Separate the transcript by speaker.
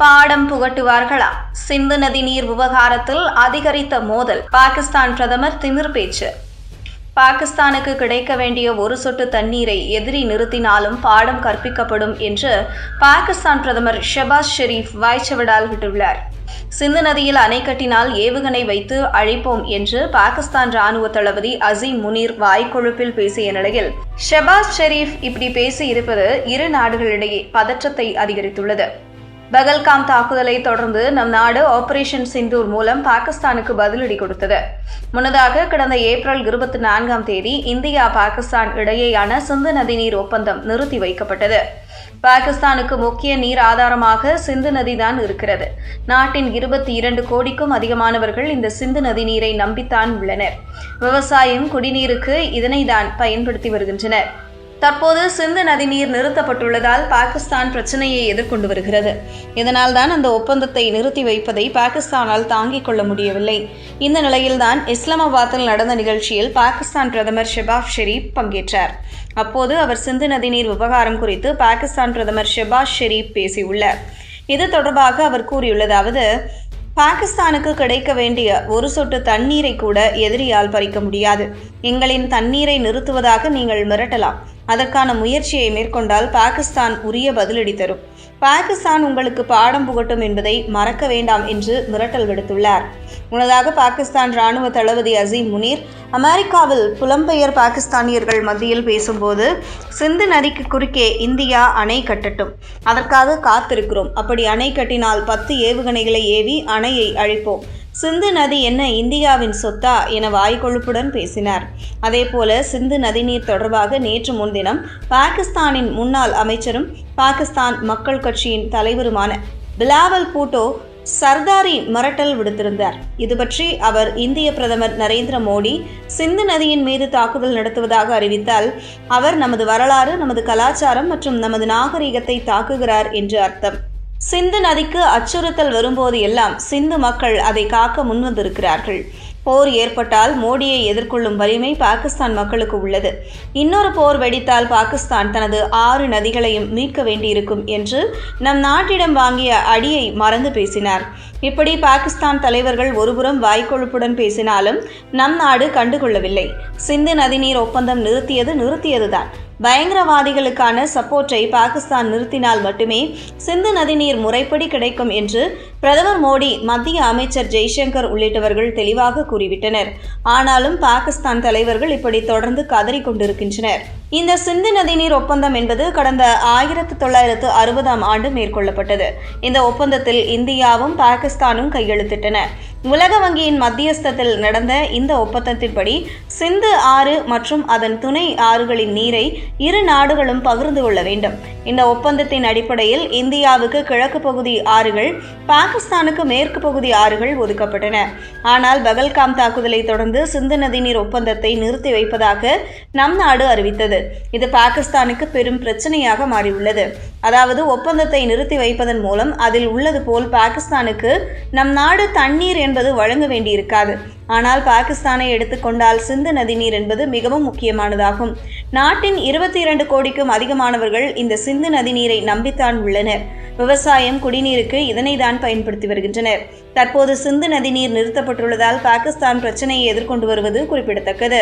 Speaker 1: பாடம் புகட்டுவார்களா? சிந்து நதி நீர் விவகாரத்தில் அதிகரித்த மோதல். பாகிஸ்தான் பிரதமர் திமிர் பேச்சு. பாகிஸ்தானுக்கு கிடைக்க வேண்டிய ஒரு சொட்டு தண்ணீரை எதிரி நிறுத்தினாலும் பாடம் கற்பிக்கப்படும் என்று பாகிஸ்தான் பிரதமர் ஷெபாஸ் ஷெரீப் வாய்ச்சவிடால் விட்டுள்ளார். சிந்து நதியில் அணை கட்டினால் ஏவுகணை வைத்து அழைப்போம் என்று பாகிஸ்தான் ராணுவ தளபதி அசீம் முனீர் வாய்க்கொழுப்பில் பேசிய நிலையில் ஷெபாஸ் ஷெரீப் இப்படி பேசி இருப்பது இரு நாடுகளிடையே பதற்றத்தை அதிகரித்துள்ளது. பகல்காம் தாக்குதலை தொடர்ந்து நம் நாடு ஆபரேஷன் சிந்தூர் மூலம் பாகிஸ்தானுக்கு பதிலடி கொடுத்தது. முன்னதாக கடந்த ஏப்ரல் இருபத்தி நான்காம் தேதி இந்தியா பாகிஸ்தான் இடையேயான சிந்து நதிநீர் ஒப்பந்தம் நிறுத்தி வைக்கப்பட்டது. பாகிஸ்தானுக்கு முக்கிய நீர் ஆதாரமாக சிந்து நதிதான் இருக்கிறது. நாட்டின் இருபத்தி இரண்டு கோடிக்கும் அதிகமானவர்கள் இந்த சிந்து நதி நீரை நம்பித்தான் உள்ளனர். விவசாயம் குடிநீருக்கு இதனைதான் பயன்படுத்தி வருகின்றனர். தற்போது சிந்து நதிநீர் நிறுத்தப்பட்டுள்ளதால் பாகிஸ்தான் பிரச்சனையை எதிர்கொண்டு வருகிறது. இதனால் தான் அந்த ஒப்பந்தத்தை நிறுத்தி வைப்பதை பாகிஸ்தானால் தாங்கிக் கொள்ள முடியவில்லை. இந்த நிலையில்தான் இஸ்லாமாபாத்தில் நடந்த நிகழ்ச்சியில் பாகிஸ்தான் பிரதமர் ஷெபாப் ஷெரீப் பங்கேற்றார். அப்போது அவர் சிந்து நதிநீர் விவகாரம் குறித்து பாகிஸ்தான் பிரதமர் ஷெபாஸ் ஷெரீப் பேசியுள்ளார். இது தொடர்பாக அவர் கூறியுள்ளதாவது பாகிஸ்தானுக்கு கிடைக்க வேண்டிய ஒரு சொட்டு தண்ணீரை கூட எதிரியால் பறிக்க முடியாது. எங்களின் தண்ணீரை நிறுத்துவதாக நீங்கள் மிரட்டலாம். அதற்கான முயற்சியை மேற்கொண்டால் பாகிஸ்தான் உரிய பதிலடி தரும். பாகிஸ்தான் உங்களுக்கு பாடம் புகட்டும் என்பதை மறக்க வேண்டாம் என்று மிரட்டல் விடுத்துள்ளார். முன்னதாக பாகிஸ்தான் ராணுவ தளபதி அசீம் முனீர் அமெரிக்காவில் புலம்பெயர் பாகிஸ்தானியர்கள் மத்தியில் பேசும்போது சிந்து நதிக்கு குறுக்கே இந்தியா அணை கட்டட்டும். அதற்காக காத்திருக்கிறோம். அப்படி அணை கட்டினால் பத்து ஏவுகணைகளை ஏவி அணையை அழிப்போம். சிந்து நதி என்ன இந்தியாவின் சொத்தா என வாய்க்கொழுப்புடன் பேசினார். அதேபோல சிந்து நதிநீர் தொடர்பாக நேற்று முன்தினம் பாகிஸ்தானின் முன்னாள் அமைச்சரும் பாகிஸ்தான் மக்கள் கட்சியின் தலைவருமான பிலாவல் பூட்டோ சர்தாரி மிரட்டல் விடுத்திருந்தார். இது பற்றி அவர் இந்திய பிரதமர் நரேந்திர மோடி சிந்து நதியின் மீது தாக்குதல் நடத்துவதாக அறிவித்தால் அவர் நமது வரலாறு நமது கலாச்சாரம் மற்றும் நமது நாகரிகத்தை தாக்குகிறார் என்று அர்த்தம். சிந்து நதிக்கு அச்சுறுத்தல் வரும்போது எல்லாம் சிந்து மக்கள் அதை காக்க முன்வந்திருக்கிறார்கள். போர் ஏற்பட்டால் மோடியை எதிர்கொள்ளும் வலிமை பாகிஸ்தான் மக்களுக்கு உள்ளது. இன்னொரு போர் வெடித்தால் பாகிஸ்தான் தனது ஆறு நதிகளையும் மீட்க வேண்டியிருக்கும் என்று நம் நாட்டிடம் வாங்கிய அடியை மறந்து பேசினார். இப்படி பாகிஸ்தான் தலைவர்கள் ஒருபுறம் வாய்க்கொழுப்புடன் பேசினாலும் நம் நாடு கண்டுகொள்ளவில்லை. சிந்து நதிநீர் ஒப்பந்தம் நிறுத்தியது நிறுத்தியதுதான். பயங்கரவாதிகளுக்கான சப்போர்ட்டை பாகிஸ்தான் நிறுத்தினால் மட்டுமே சிந்து நதிநீர் முறைப்படி கிடைக்கும் என்று பிரதமர் மோடி மத்திய அமைச்சர் ஜெய்சங்கர் உள்ளிட்டவர்கள் தெளிவாக கூறிவிட்டனர். ஆனாலும் பாகிஸ்தான் தலைவர்கள் இப்படி தொடர்ந்து கதறிக் கொண்டிருக்கின்றனர். இந்த சிந்து நதிநீர் ஒப்பந்தம் என்பது கடந்த ஆயிரத்து தொள்ளாயிரத்து அறுபதாம் ஆண்டு மேற்கொள்ளப்பட்டது. இந்த ஒப்பந்தத்தில் இந்தியாவும் பாகிஸ்தானும் கையெழுத்திட்டன. உலக வங்கியின் மத்தியஸ்தத்தில் நடந்த இந்த ஒப்பந்தத்தின்படி சிந்து ஆறு மற்றும் அதன் துணை ஆறுகளின் நீரை இரு நாடுகளும் பகிர்ந்து கொள்ள வேண்டும். இந்த ஒப்பந்தத்தின் அடிப்படையில் இந்தியாவுக்கு கிழக்கு பகுதி ஆறுகள் பாகிஸ்தானுக்கு மேற்கு பகுதி ஆறுகள் ஒதுக்கப்பட்டன. ஆனால் பகல்காம் தாக்குதலை தொடர்ந்து சிந்து நதிநீர் ஒப்பந்தத்தை நிறுத்தி வைப்பதாக நம் நாடு அறிவித்தது. இது பாகிஸ்தானுக்கு பெரும் பிரச்சனையாக மாறியுள்ளது. அதாவது ஒப்பந்தத்தை நிறுத்தி வைப்பதன் மூலம் அதில் உள்ளது போல் பாகிஸ்தானுக்கு நம் நாடு தண்ணீர் என்பது வழங்க வேண்டியிருக்காது. ஆனால் பாகிஸ்தானை எடுத்துக்கொண்டால் சிந்து நதிநீர் என்பது மிகவும் முக்கியமானதாகும். நாட்டின் இருபத்தி இரண்டு கோடிக்கும் அதிகமானவர்கள் இந்த சிந்து நதிநீரை நம்பித்தான் உள்ளனர். விவசாயம் குடிநீருக்கு இதனை தான் பயன்படுத்தி வருகின்றனர். தற்போது சிந்து நதிநீர் நிறுத்தப்பட்டுள்ளதால் பாகிஸ்தான் பிரச்சனையை எதிர்கொண்டு வருவது குறிப்பிடத்தக்கது.